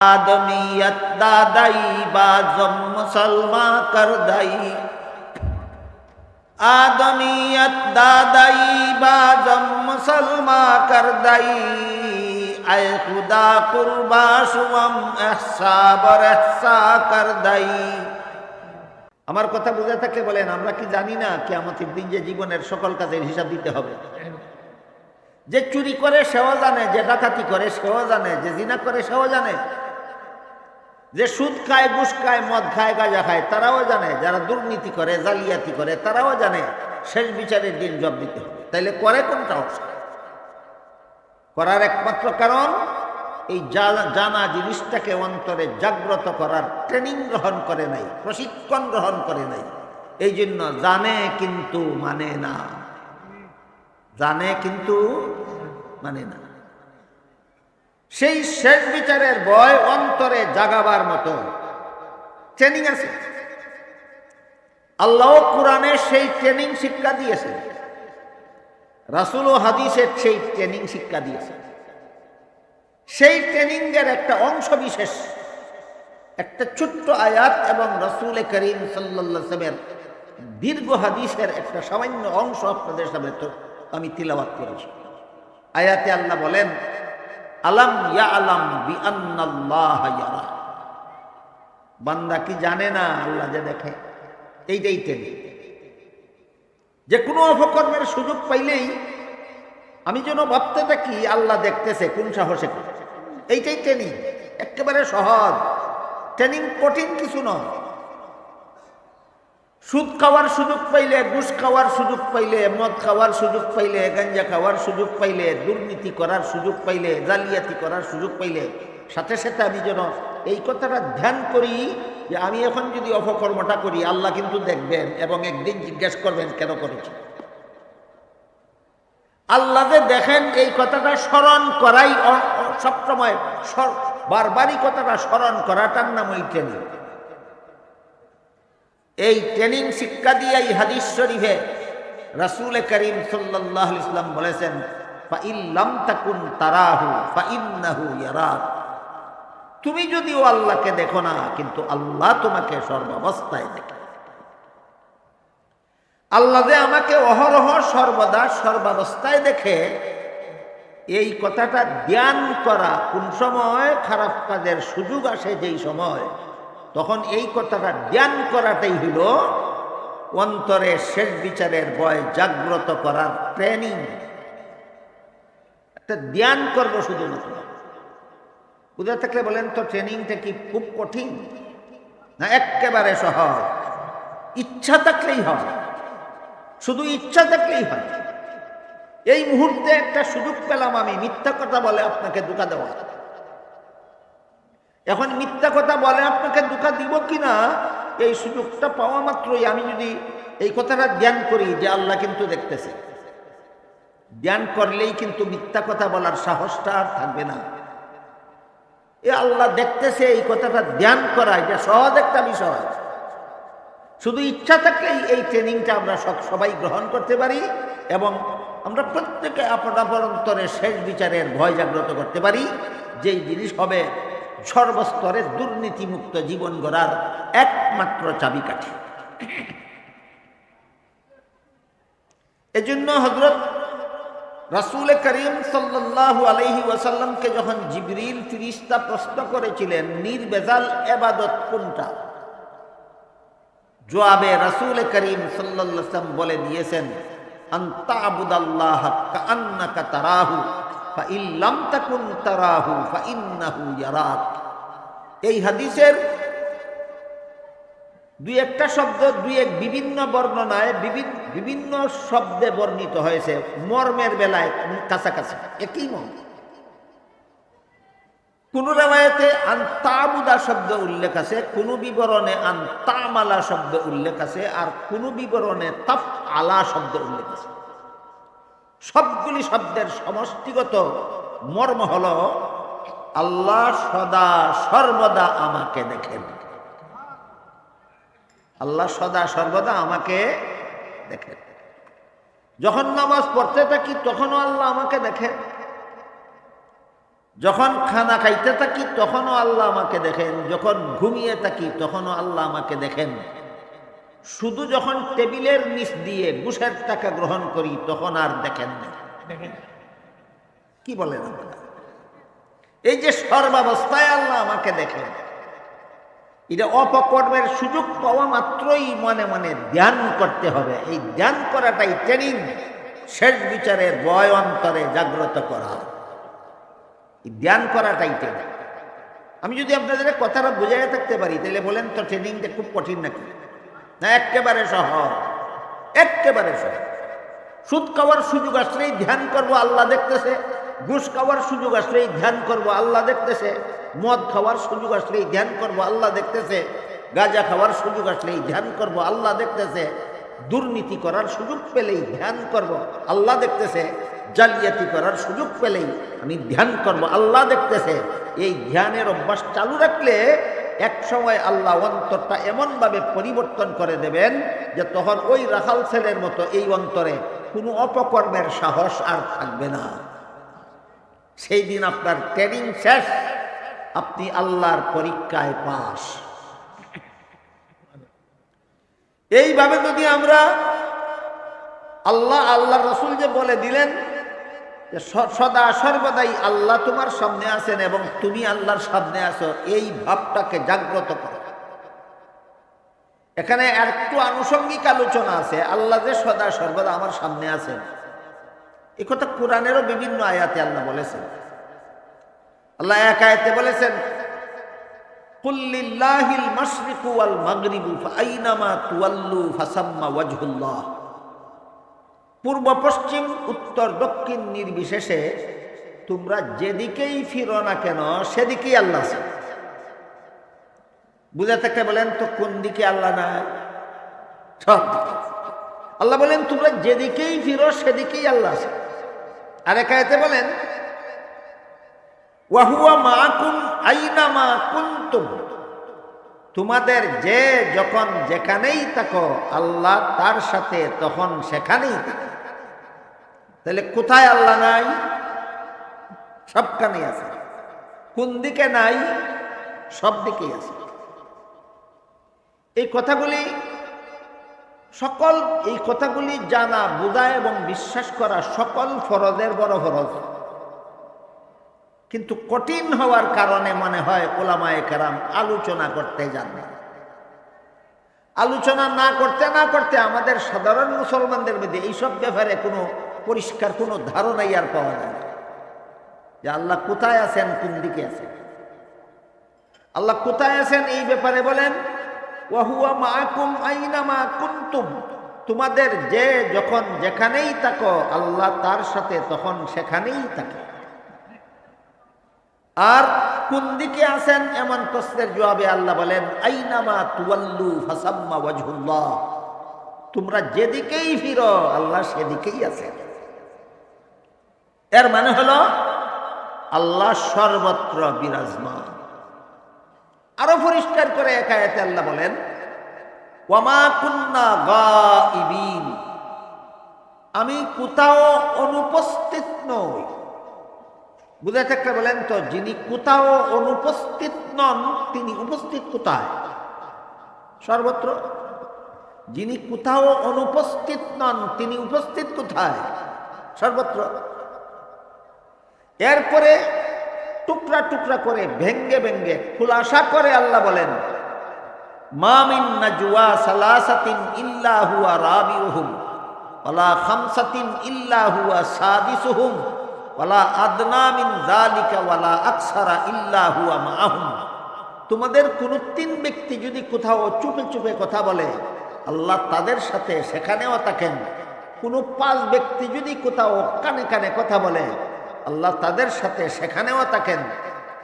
আদমিয়ত বা জম মুসলমা কর দাই। আদমিয়ত দাদাই বা দাই। আয় খুদা কুরবা সুম এহসা বর এহসা দাই। আমার কথা বুঝে থাকলে বলেন, আমরা কি জানি না কি আমাকে দিন যে জীবনের সকল কাজের হিসাব দিতে হবে? যে চুরি করে সেও জানে, যে ডাকাতি করে সেও জানে, যে জিনা করে সেও জানে। যে সুদ খায়, ঘুষ খায়, মদ খায়, গাঁজা খায়, তারাও জানে। যারা দুর্নীতি করে, জালিয়াতি করে, তারাও জানে শেষ বিচারের দিন জব দিতে হবে। তাইলে করে কোনটা অবস্থা? করার একমাত্র কারণ, এই জানা জিনিসটাকে অন্তরে জাগ্রত করার ট্রেনিং গ্রহণ করে নাই, প্রশিক্ষণ গ্রহণ করে নাই। এই জন্য জানে কিন্তু মানে না। জানে কিন্তু মানে না। সেই শেষ বিচারের ভয় অন্তরে জাগাবার মতো। ট্রেনিং আছে। আল্লাহ কোরআনে সেই ট্রেনিং শিক্ষা দিয়েছে রাসুল ও হাদিসের সেই ট্রেনিং শিক্ষা দিয়েছে সেই ট্রেনিংয়ের একটা অংশ বিশেষ, একটা ছোট্ট আয়াত এবং রসুল করিম সাল্লামের দীর্ঘ হাদিসের একটা সামান্য অংশ আপনাদের সামনে তো আমি তিলাবাত করেছি। আয়াতে আল্লাহ বলেন আলাম ইয়া আলাম বি আন্নাল্লাহ বান্দা কি জানে না? আল্লাহ যে দেখে। এইটাই ট্রেনিং যে কোনো অপকর্মের সুযোগ পাইলেই আমি যেন ভাবতে থাকি, আল্লাহ দেখতেছে, কোন সাহসে এইটাই ট্রেনিং একেবারে সহজ। ট্রেনিং কঠিন কিছু নয়। সুদ খাওয়ার সুযোগ পাইলে, ঘুষ খাওয়ার সুযোগ পাইলে, মদ খাওয়ার সুযোগ পাইলে, গাঞ্জা খাওয়ার সুযোগ পাইলে, দুর্নীতি করার সুযোগ পাইলে, জালিয়াতি করার সুযোগ পাইলে, সাথে সাথে আমি যেন এই কথাটা ধ্যান করি যে আমি এখন যদি অপকর্মটা করি, আল্লাহ কিন্তু দেখবেন এবং একদিন জিজ্ঞেস করবেন, কেন করেছি? আল্লাহ দেখেন এই কথাটা স্মরণ করাই সবসময় বারবারই কথাটা স্মরণ করাটার নাম ওই ট্রেনিং। এই ট্রেনিং শিক্ষা দিয়ে এই হাদিস শরীফে রাসূল করিম আলাইহি ইসলাম বলেছেন ফাইল্লাম তাকুন তারাহু, ফাইন্নাহু ইয়ারাক। তুমি যদিও আল্লাহকে দেখো না, কিন্তু আল্লাহ তোমাকে সর্বাবস্থায় দেখে। আল্লাহ যে আমাকে অহরহ সর্বদা সর্বাবস্থায় দেখে, এই কথাটা জ্ঞান করা কোন সময় খারাপ কাজের সুযোগ আসে যেই সময় তখন এই কথাটা জ্ঞান করাটাই হইল অন্তরে শেষ বিচারের ভয় জাগ্রত করার ট্রেনিং ধ্যান করব শুধুমাত্র বুঝে থাকলে বলেন তো ট্রেনিংটা কি খুব কঠিন? না, একেবারে সহজ। ইচ্ছা থাকলেই হয়। শুধু ইচ্ছা থাকলেই হয়। এই মুহূর্তে একটা সুযোগ পেলাম আমি, মিথ্যা কথা বলে আপনাকে দুকা দেওয়া। এখন মিথ্যা কথা বলে, আপনাকে দুকা দিব কি না এই সুযোগটা পাওয়া মাত্রই আমি যদি এই কথাটা জ্ঞান করি যে আল্লাহ কিন্তু দেখতেছে। জ্ঞান করলেই কিন্তু মিথ্যা কথা বলার সাহসটা আর থাকবে না। এ আল্লাহ দেখতেছে এই কথাটা ধ্যান করা, এটা সহজ একটা বিষয়। শুধু ইচ্ছা থাকলেই এই ট্রেনিংটা আমরা সব- সবাই গ্রহণ করতে পারি এবং আমরা প্রত্যেকে আপন আপন অন্তরে শেষ বিচারের ভয় জাগ্রত করতে পারি। যেই জিনিস হবে সর্বস্তরে দুর্নীতিমুক্ত জীবন গড়ার একমাত্র চাবিকাঠি। এজন্য হজরত রাসূল করিম সাল্লাল্লাহু আলাইহি ওয়াসাল্লামকে যখন জিবরিল ফিরিস্তা প্রশ্ন করেছিলেন, নির্বেজাল এবাদত কোনটা? জবাবে রাসূল করিম ওয়াসাল্লাম বলে দিয়েছেন আন্তা আবুদাল্লাহ কাআন্নাকা তারাহু। এই হাদিসের দুই একটা শব্দ, দুই এক বিভিন্ন বর্ণনায় বিভিন্ন শব্দে বর্ণিত হয়েছে মর্মের বেলায় কাছাকাছি, একই মর্ম। কোন রেওয়ায়তে আন্তাবুদা শব্দ উল্লেখ আছে, কোন বিবরণে আন্তামালা শব্দ উল্লেখ আছে, আর কোন বিবরণে তাফ আলা শব্দ উল্লেখ আছে। সবগুলি শব্দের সমষ্টিগত মর্ম হল, আল্লাহ সদা সর্বদা আমাকে দেখেন। আল্লাহ সদা সর্বদা আমাকে দেখেন। যখন নামাজ পড়তে থাকি, তখনও আল্লাহ আমাকে দেখেন। যখন খানা খাইতে থাকি, তখনও আল্লাহ আমাকে দেখেন। যখন ঘুমিয়ে থাকি, তখনও আল্লাহ আমাকে দেখেন। শুধু যখন টেবিলের নিচ দিয়ে ঘুষের টাকা গ্রহণ করি তখন আর দেখেন না কি বলেন আপনারা? এই যে সর্বাবস্থায় আল্লাহ আমাকে দেখেন এটা অপকর্মের সুযোগ পাওয়া মাত্রই মনে মনে ধ্যান করতে হবে। এই ধ্যান করাটাই ট্রেনিং শেষ বিচারের বয় অন্তরে জাগ্রত করা। ধ্যান করাটাই ট্রেনিং আমি যদি আপনাদের কথাটা বুঝাই থাকতে পারি তাহলে বলেন তো ট্রেনিংটা খুব কঠিন নাকি? না একেবারে সহজ। একেবারে সহজ। সুদ খাওয়ার সুযোগ আসলেই ধ্যান করব, আল্লাহ দেখতেছে। ঘুষ খাওয়ার সুযোগ আসলেই ধ্যান করব, আল্লাহ দেখতেছে। মদ খাওয়ার সুযোগ আসলেই ধ্যান করব, আল্লাহ দেখতেছে। গাঁজা খাওয়ার সুযোগ আসলেই ধ্যান করব, আল্লাহ দেখতেছে। দুর্নীতি করার সুযোগ পেলেই ধ্যান করব, আল্লাহ দেখতেছে। জালিয়াতি করার সুযোগ পেলেই আমি ধ্যান করব, আল্লাহ দেখতেছে। এই ধ্যানের অভ্যাস চালু রাখলে এক সময় আল্লাহ অন্তরটা এমনভাবে পরিবর্তন করে দেবেন যে তখন ওই রাখাল ছেলের মতো এই অন্তরে কোনো অপকর্মের সাহস আর থাকবে না। সেই দিন আপনার ট্রেনিং শেষ, আপনি আল্লাহর পরীক্ষায় পাস এইভাবে যদি আমরা আল্লাহ আল্লাহ রসুল যে বলে দিলেন সদা সর্বদাই আল্লাহ তোমার সামনে আছেন এবং তুমি আল্লাহর সামনে আছো, এই ভাবটাকে জাগ্রত করো। এখানে একটু আনুষঙ্গিক আলোচনা আছে। আল্লাহ যে সদা সর্বদা আমার সামনে আছেন। এ কথা কোরআনেরও বিভিন্ন আয়াতে আল্লাহ বলেছেন। আল্লাহ এক আয়াতে বলেছেন কুল্লিল্লাহিল মাশরিকু ওয়াল মাগরিবু ফাআইনামা তুওয়াল্লু ফাসাম্মা ওয়াজহুল্লাহ। পূর্ব, পশ্চিম, উত্তর, দক্ষিণ নির্বিশেষে তোমরা যেদিকেই ফিরো না কেন, সেদিকেই আল্লাহ আছে বুঝে থাকতে বলেন, তো কোন দিকে আল্লাহ নাই? সব। আল্লাহ বলেন, তোমরা যেদিকেই ফিরো, সেদিকেই আল্লাহ আছে আর একায়তে বলেন ওয়াহুয়া মাকুম আইনা মা কুন্তুম? তোমাদের যে যখন যেখানেই থাকো, আল্লাহ তার সাথে তখন সেখানেই থাকে। তাহলে কোথায় আল্লাহ নাই? সবখানেই আছে। কোন দিকে নাই? সব দিকেই আছে। এই কথাগুলি সকল, এই কথাগুলি জানা, বোঝা এবং বিশ্বাস করা সকল ফরজের বড় ফরজ। কিন্তু কঠিন হওয়ার কারণে মনে হয় ওলামায়ে কেরাম আলোচনা করতে যান না আলোচনা না করতে না করতে আমাদের সাধারণ মুসলমানদের মধ্যে এইসব ব্যাপারে কোনো পরিষ্কার কোনো ধারণাই আর পাওয়া যায় না। যে আল্লাহ কোথায় আছেন, কোন দিকে আছেন? আল্লাহ কোথায় আছেন এই ব্যাপারে বলেন, ওয়াহুয়া মাকুম আইনা মা কুন্তুম। তোমাদের যে যখন যেখানেই থাকো, আল্লাহ তার সাথে তখন সেখানেই থাকে। আর কোন দিকে আছেন? এমন প্রশ্নের জবাবে আল্লাহ বলেন, আইনামা তুয়াল্লু ফাসাম্মা ওয়াজহুল্লাহ। তোমরা যেদিকেই ফিরো, আল্লাহ সেদিকেই আছেন। এর মানে হলো, আল্লাহ সর্বত্র বিরাজমান। আরও পরিষ্কার করে একায়াতে আল্লাহ বলেন, ওয়ামা কুন্না গাইবিন আমি কোথাও অনুপস্থিত নই। বুঝে থাকতে বলেন তো, যিনি কোথাও অনুপস্থিত নন, তিনি উপস্থিত কোথায়? সর্বত্র। যিনি কোথাও অনুপস্থিত নন, তিনি উপস্থিত কোথায়? সর্বত্র। এরপরে টুকরা টুকরা করে, ভেঙ্গে ভেঙ্গে খুলাসা করে আল্লাহ বলেন মামিন নাজুয়া সালাসাতিন ইল্লা হুয়া রাবিউহুম, ওয়ালা খামসাতিন ইল্লা সাদিসুহুম। ওয়ালা আদনা মিন যালিকা ওয়ালা আকসারা ইল্লা হুয়া তোমাদের কোন তিন ব্যক্তি যদি কোথাও চুপে চুপে কথা বলে, আল্লাহ তাদের সাথে সেখানেও থাকেন। কোনো পাঁচ ব্যক্তি যদি কোথাও কানে কানে কথা বলে, আল্লাহ তাদের সাথে সেখানেও থাকেন।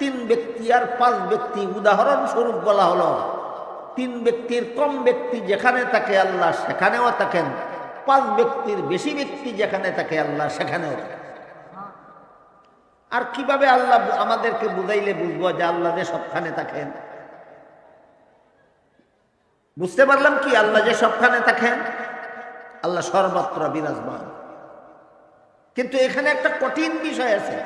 তিন ব্যক্তি আর পাঁচ ব্যক্তি উদাহরণস্বরূপ বলা হলো। তিন ব্যক্তির কম ব্যক্তি যেখানে থাকে আল্লাহ সেখানেও থাকেন। পাঁচ ব্যক্তির বেশি ব্যক্তি যেখানে থাকে আল্লাহ সেখানেও থাকেন। আর কীভাবে আল্লাহ আমাদেরকে বুঝাইলে বুঝব যে আল্লাহ যে সবখানে থাকেন? বুঝতে পারলাম কি আল্লাহ যে সবখানে থাকেন? আল্লাহ সর্বত্র বিরাজমান। কিন্তু এখানে একটা কঠিন বিষয় আছে।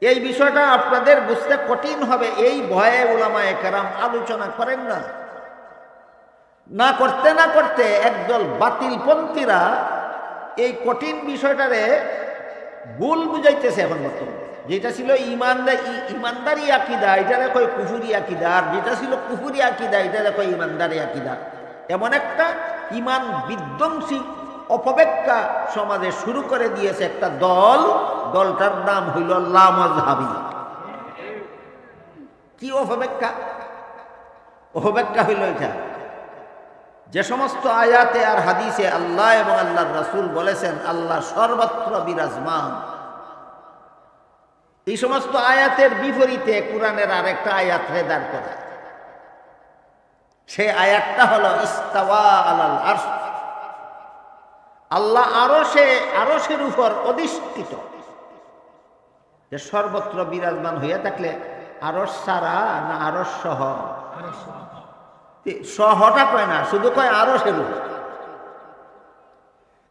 এই বিষয়টা আপনাদের বুঝতে কঠিন হবে। এই ভয়ে ওলামায় কেরাম আলোচনা করেন না। না করতে না করতে একদল বাতিলপন্থীরা এই কঠিন বিষয়টারে ভুল বুঝাইতেছে এখন বর্তমানে। যেটা ছিল ইমানদার ইমানদারি আকিদা, এটা কয় কুফুরি আকিদা, আর যেটা ছিল কুফুরি আকিদা, এটা দেখো ইমানদারি আকিদা। এমন একটা ইমান বিধ্বংসী অপব্যাখ্যা সমাজে শুরু করে দিয়েছে একটা দল। দলটার নাম হইল লামজহাবি কি অপব্যাখ্যা? অপব্যাখ্যা হইল এটা। যে সমস্ত আয়াতে আর হাদিসে আল্লাহ এবং আল্লাহর রাসুল বলেছেন, আল্লাহ সর্বত্র বিরাজমান। এই সমস্ত আয়াতের বিপরীতে কোরআনের আরেকটা আয়াত রেদার করা সে আয়াতটা হলো, ইস্তাওয়া আলাল আরশ। আল্লাহ আরও সে আরসের উপর অধিষ্ঠিত। যে সর্বত্র বিরাজমান হইয়া থাকলে আরস সারা না আরস সহ? সহটা কয় না, শুধু কয় আরও সেরু।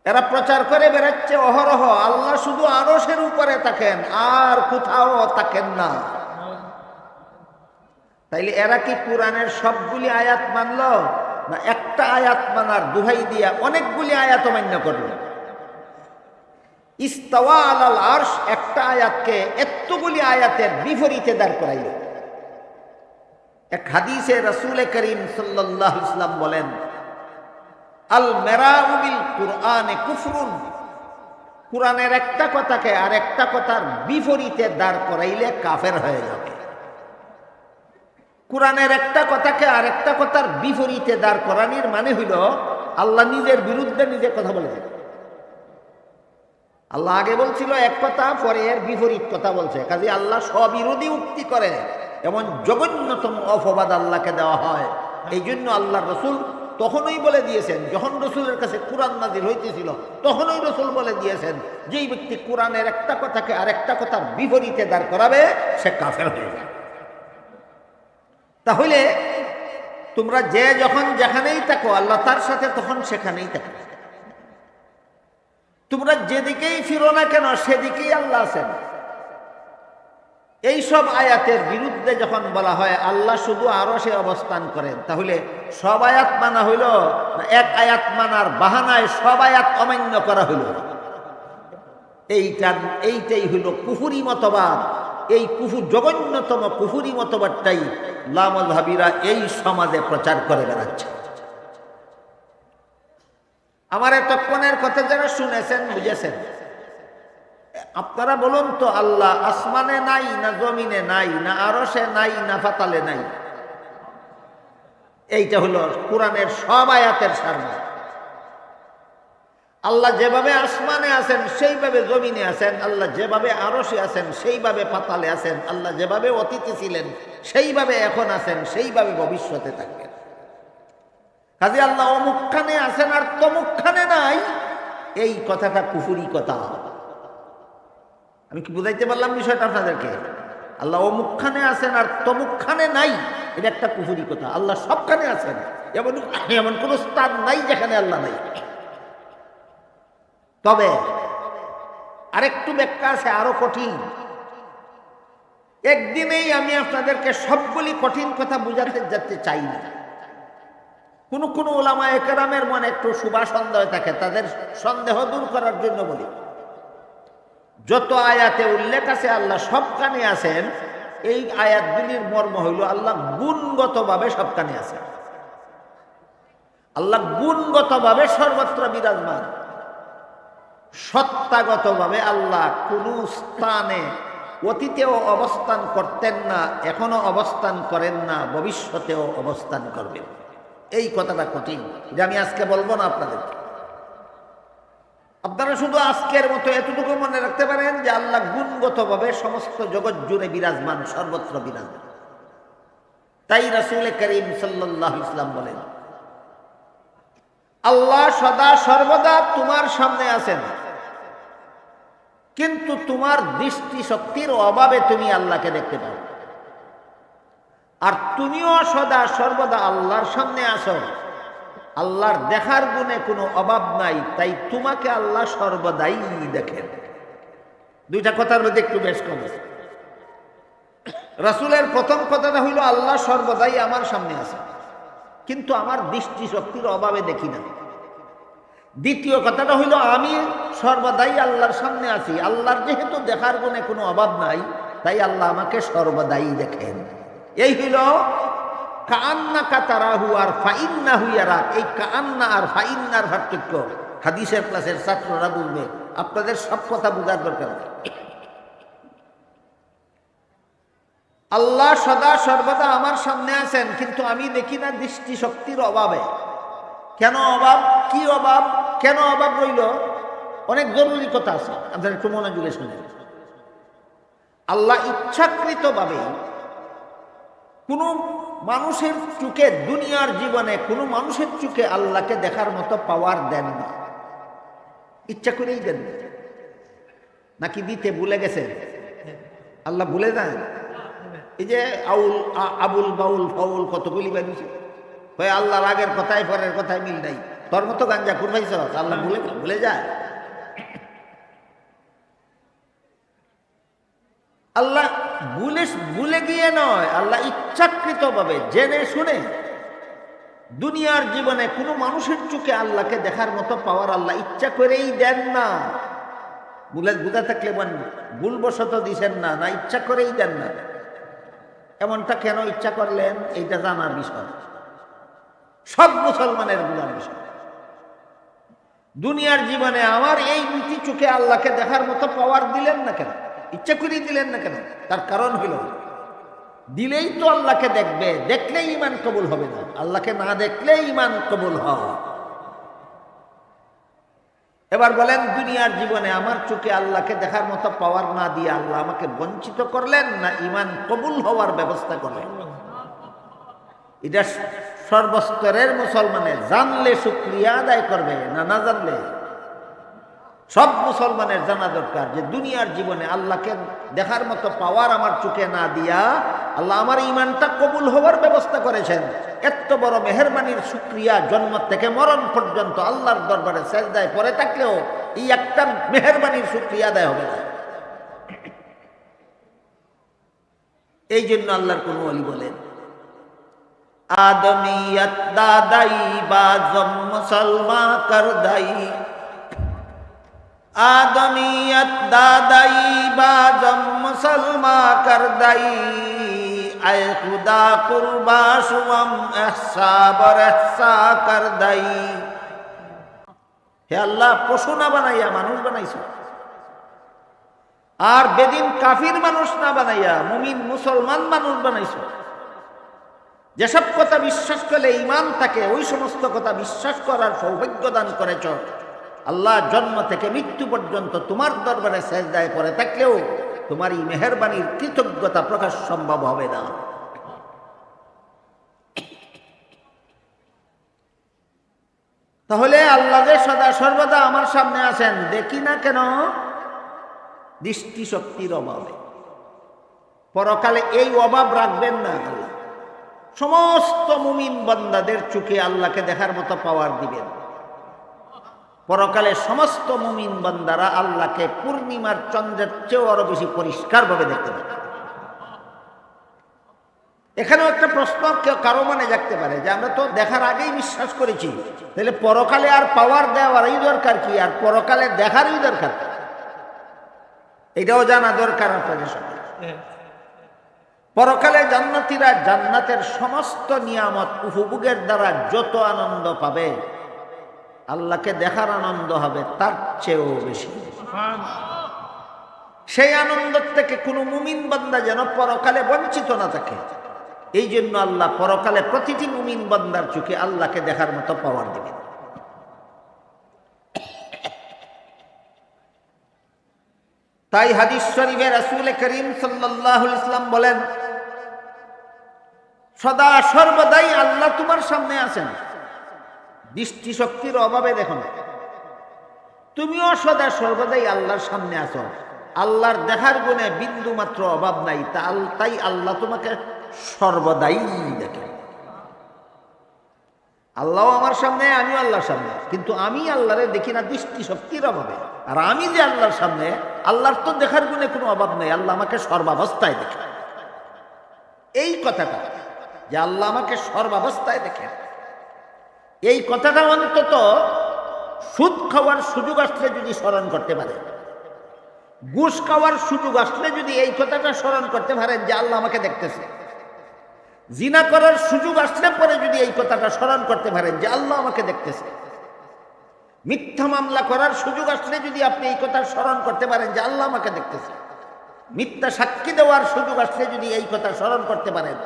এরা প্রচার করে বেড়াচ্ছে অহরহ, আল্লাহ শুধু আরসের উপরে থাকেন, আর কোথাও থাকেন না। তাইলে এরা কি কোরআনের সবগুলি আয়াত মানল? না একটা আয়াত মানার দুহাই দিয়া অনেকগুলি আয়াত মান্য করল। ইস্তাওয়া আলাল আরশ একটা আয়াতকে এতগুলি আয়াতের বিপরীতে দাঁড় করাইল। এক হাদিসে রসুল করিম সাল্লাহ ইসলাম বলেন, আল মেরাউবিল কুরআনে কুফরুন। কোরআনের একটা কথাকে আর একটা কথার বিপরীতে দাঁড় করাইলে কাফের হয়ে যাবে। কোরআনের একটা কথাকে আর একটা কথার বিপরীতে দাঁড় করানির মানে হইল, আল্লাহ নিজের বিরুদ্ধে নিজে কথা বলে দেন। আল্লাহ আগে বলছিল, এক কথা, পরে এর বিপরীত কথা বলছে। কাজে আল্লাহ স্ববিরোধী উক্তি করে। এমন জঘন্যতম অপবাদ আল্লাহকে দেওয়া হয়। এই জন্য আল্লাহ রসুল তখনই বলে দিয়েছেন, যখন রসুলের কাছে কোরআন নাজির হইতেছিল, তখনই রসুল বলে দিয়েছেন, যেই ব্যক্তি কোরআনের একটা কথাকে আরেকটা কথার বিপরীতে দাঁড় করাবে, সে কাফের হয়ে যাবে। তাহলে তোমরা যে যখন যেখানেই থাকো, আল্লাহ তার সাথে তখন সেখানেই থাকো। তোমরা যেদিকেই ফিরো না কেন, সেদিকেই আল্লাহ আছেন। এই সব আয়াতের বিরুদ্ধে যখন বলা হয়, আল্লাহ শুধু আরও সে অবস্থান করেন, তাহলে সব আয়াত মানা হইল এক আয়াত মানার বাহানায় সব আয়াত অমান্য করা হইল? এইটা এইটাই হইল কুহুরি মতবাদ। এই কুফু, জঘন্যতম কুহুরি মতবাদটাই লামধাবীরা এই সমাজে প্রচার করে বেড়াচ্ছে। আমার এতক্ষণের কথা যারা শুনেছেন, বুঝেছেন? আপনারা বলুন তো, আল্লাহ আসমানে নাই না জমিনে নাই, না আরসে নাই, না ফাতালে নাই? এইটা হলো কোরআনের সব আয়াতের সারমা। আল্লাহ যেভাবে আসমানে আছেন, সেইভাবে জমিনে আছেন, আল্লাহ যেভাবে আরসে আছেন, সেইভাবে পাতালে আছেন, আল্লাহ যেভাবে অতিথি ছিলেন, সেইভাবে এখন আছেন, সেইভাবে ভবিষ্যতে থাকবেন। কাজে আল্লাহ অমুকখানে আছেন আর তমুকখানে নাই, এই কথাটা কুফুরি কথা। আমি কি বুঝাইতে পারলাম বিষয়টা আপনাদেরকে? আল্লাহ অমুকখানে আছেন আর তমুকখানে নাই, এটা একটা কুহুরি কথা। আল্লাহ সবখানে আছেন। এমন এমন কোনো স্থান নাই যেখানে আল্লাহ নাই। তবে আরেকটু ব্যাখ্যা আছে, আরও কঠিন। একদিনেই আমি আপনাদেরকে সবগুলি কঠিন কথা বুঝাতে যেতে চাই না। কোনো কোনো ওলামা একরামের মনে একটু শুভা সন্দেহ থাকে, তাদের সন্দেহ দূর করার জন্য বলি। যত আয়াতে উল্লেখ আছে, আল্লাহ সবখানে আছেন। এই আয়াতগুলির মর্ম হইল আল্লাহ গুণগতভাবে সবখানে আছেন। আল্লাহ গুণগতভাবে সর্বত্র বিরাজমান। সত্তাগতভাবে আল্লাহ কোন স্থানে অতীতেও অবস্থান করতেন না এখনও অবস্থান করেন না, ভবিষ্যতেও অবস্থান করবেন। এই কথাটা কঠিন। যে আমি আজকে বলব না আপনাদেরকে আপনারা শুধু আজকের মতো এতটুকু মনে রাখতে পারেন যে আল্লাহ গুণগতভাবে সমস্ত জগৎ জুড়ে বিরাজমান, সর্বত্র বিরাজমান। তাই রাসুল করিম সাল্লাহ ইসলাম বলেন, আল্লাহ সদা সর্বদা তোমার সামনে আছেন। কিন্তু তোমার দৃষ্টি শক্তির অভাবে তুমি আল্লাহকে দেখতে পাও। আর তুমিও সদা সর্বদা আল্লাহর সামনে আসো। আল্লাহর দেখার গুণে কোনো অভাব নাই, তাই তোমাকে আল্লাহ সর্বদাই দেখেন। দুইটা কথার মধ্যে একটু বেশ কম রাসুলের প্রথম কথাটা হইল, আল্লাহ সর্বদাই আমার সামনে আছে। কিন্তু আমার দৃষ্টি শক্তির অভাবে দেখি না। দ্বিতীয় কথাটা হইল, আমি সর্বদাই আল্লাহর সামনে আছি। আল্লাহর যেহেতু দেখার গুণে কোনো অভাব নাই, তাই আল্লাহ আমাকে সর্বদাই দেখেন। এই হইল কান্না কাতারাহু আর ফাইন্না হুইয়ারা এই কান্না আর ফাইন্নার পার্থক্য। হাদিসের ক্লাসের ছাত্ররা বুঝবে। আপনাদের সব কথা বোঝার দরকার আল্লাহ সদা সর্বদা আমার সামনে আছেন, কিন্তু আমি দেখি না দৃষ্টি শক্তির অভাবে। কেন অভাব? কি অভাব? কেন অভাব রইল? অনেক জরুরি কথা আছে। আপনারা একটু মনোযোগে শুনে আল্লাহ ইচ্ছাকৃতভাবে কোনো মানুষের চুকে দুনিয়ার জীবনে, কোনো মানুষের চুকে আল্লাহকে দেখার মতো পাওয়ার দেন না। ইচ্ছা করেই দেন নাকি দিতে ভুলে গেছেন আল্লাহ ভুলে যান? এই যে আউল আবুল, বাউল, ফাউল কতগুলি বানিয়েছে ভাই আল্লাহর আগের কথায় পরের কথায় মিল নাই। তোর মতো গাঞ্জা কুরবাইছ আল্লাহ ভুলে ভুলে যায়। আল্লাহ ভুলে ভুলে গিয়ে নয়, আল্লাহ ইচ্ছাকৃতভাবে জেনে শুনে দুনিয়ার জীবনে কোনো মানুষের চোখে আল্লাহকে দেখার মতো পাওয়ার আল্লাহ ইচ্ছা করেই দেন না। বুলে বুঝা থাকলে বলেন, ভুলবশত দিছেন না না, ইচ্ছা করেই দেন না। এমনটা কেন ইচ্ছা করলেন? এইটা জানার বিষয়। সব মুসলমানের বুঝার বিষয়। দুনিয়ার জীবনে আমার এই নীতি চোখে আল্লাহকে দেখার মতো পাওয়ার দিলেন না কেন? ইচ্ছা করেই দিলেন না কেন? তার কারণ হইল দিলেই তো আল্লাহকে দেখবে, দেখলেই ইমান কবুল হবে না। আল্লাহকে না দেখলে ইমান কবুল হয়। এবার বলেন, দুনিয়ার জীবনে আমার চোখে আল্লাহকে দেখার মতো পাওয়ার না দিয়ে আল্লাহ আমাকে বঞ্চিত করলেন না ইমান কবুল হওয়ার ব্যবস্থা করলেন? এটা সর্বস্তরের মুসলমানে জানলে শুক্রিয়া আদায় করবে না না জানলে? সব মুসলমানের জানা দরকার যে দুনিয়ার জীবনে আল্লাহকে দেখার মতো পাওয়ার আমার চোখে না দিয়া আল্লাহ আমার ইমানটা কবুল হওয়ার ব্যবস্থা করেছেন। এত বড় মেহরবানির সুক্রিয়া জন্ম থেকে মরণ পর্যন্ত আল্লাহর দরবারে শেষ দেয় পরে থাকলেও এই একটা মেহরবানির সুক্রিয়া দেয় হবে না। এই জন্য আল্লাহর কোন অলি বলেন, আদমিয়ত দাদাই বা মুসলমা কর দাই آدمیت دادائی بازم مسلمہ کر دائی اے خدا قربا شوم احسا بر احسا کر دائی হে আল্লাহ পশু না বানাইয়া, মানুষ বানাইছ। আর বেদিন কাফির মানুষ না বানাইয়া, মুমিন মুসলমান মানুষ বানাইছ। যেসব কথা বিশ্বাস করলে ইমান থাকে, ওই সমস্ত কথা বিশ্বাস করার সৌভাগ্য দান করেছ। আল্লাহ জন্ম থেকে মৃত্যু পর্যন্ত তোমার দরবারে সেজদায় পরে থাকলেও তোমার এই মেহরবানির কৃতজ্ঞতা প্রকাশ সম্ভব হবে না। তাহলে আল্লাহ যে সদা সর্বদা আমার সামনে আছেন, দেখি না কেন দৃষ্টিশক্তির অভাবে। পরকালে এই অভাব রাখবেন না আল্লাহ। সমস্ত মুমিন বন্দাদের চোখে আল্লাহকে দেখার মতো পাওয়ার দিবেন। পরকালে সমস্ত মুমিন বান্দারা আল্লাহকে পূর্ণিমার চন্দ্রের চেয়েও আরও বেশি পরিষ্কারভাবে দেখতে পাবে এখানেও একটা প্রশ্ন কেউ কারও মানে জাগতে পারে যে আমরা তো দেখার আগেই বিশ্বাস করেছি, তাহলে পরকালে আর পাওয়ার দেওয়ারই দরকার কি? আর পরকালে দেখারই দরকার? এটাও জানা দরকার আপনাদের সঙ্গে। পরকালে জান্নাতীরা জান্নাতের সমস্ত নিয়ামত, উপভোগের দ্বারা যত আনন্দ পাবে আল্লাহকে দেখার আনন্দ হবে তার চেয়েও বেশি। সেই আনন্দ থেকে কোনো মুমিন বান্দা যেন পরকালে বঞ্চিত না থাকে। এই জন্য আল্লাহ পরকালে প্রতিটি মুমিন বান্দার চোখে আল্লাহকে দেখার মতো পাওয়ার দিবেন। তাই হাদিস শরীফে রাসূল করিম সাল্লাল্লাহু আলাইহি ইসলাম বলেন সদা সর্বদাই আল্লাহ তোমার সামনে আছেন। দৃষ্টিশক্তির অভাবে দেখো না। তুমিও সদা সর্বদাই আল্লাহর সামনে আছো। আল্লাহর দেখার গুণে বিন্দু মাত্র অভাব নাই তাই আল্লাহ তোমাকে সর্বদাই দেখে। আল্লাহ আমার সামনে, আমিও আল্লাহর সামনে। কিন্তু আমি আল্লাহরে দেখি না দৃষ্টি শক্তির অভাবে। আর আমি যে আল্লাহর সামনে, আল্লাহর তো দেখার গুণে কোনো অভাব নেই, আল্লাহ আমাকে সর্বাবস্থায় দেখে। এই কথাটা যে আল্লাহ আমাকে সর্বাবস্থায় দেখেন। এই কথাটা অন্তত সুদ খাওয়ার সুযোগ আসলে যদি স্মরণ করতে পারে। ঘুষ খাওয়ার সুযোগ আসলে যদি এই কথাটা স্মরণ করতে পারেন যে আল্লাহ আমাকে দেখতেছে। জিনা করার সুযোগ আসলে পরে যদি এই কথাটা স্মরণ করতে পারেন যে আল্লাহ আমাকে দেখতেছে। মিথ্যা মামলা করার সুযোগ আসলে যদি আপনি এই কথা স্মরণ করতে পারেন যে আল্লাহ আমাকে দেখতেছে। মিথ্যা সাক্ষী দেওয়ার সুযোগ আসলে যদি এই কথা স্মরণ করতে পারেন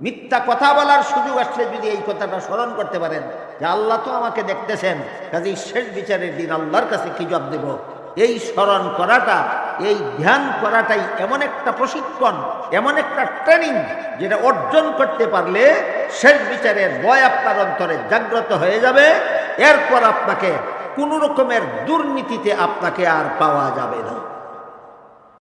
মিথ্যা কথা বলার সুযোগ আসলে যদি এই কথাটা স্মরণ করতে পারেন যে আল্লাহ তো আমাকে দেখতেছেন কাজে শেষ বিচারের দিন আল্লাহর কাছে কি জব দেব? এই স্মরণ করাটা, এই ধ্যান করাটাই এমন একটা প্রশিক্ষণ, এমন একটা ট্রেনিং যেটা অর্জন করতে পারলে শেষ বিচারের ভয় আপনার অন্তরে জাগ্রত হয়ে যাবে। এরপর আপনাকে কোনো রকমের দুর্নীতিতে আপনাকে আর পাওয়া যাবে না।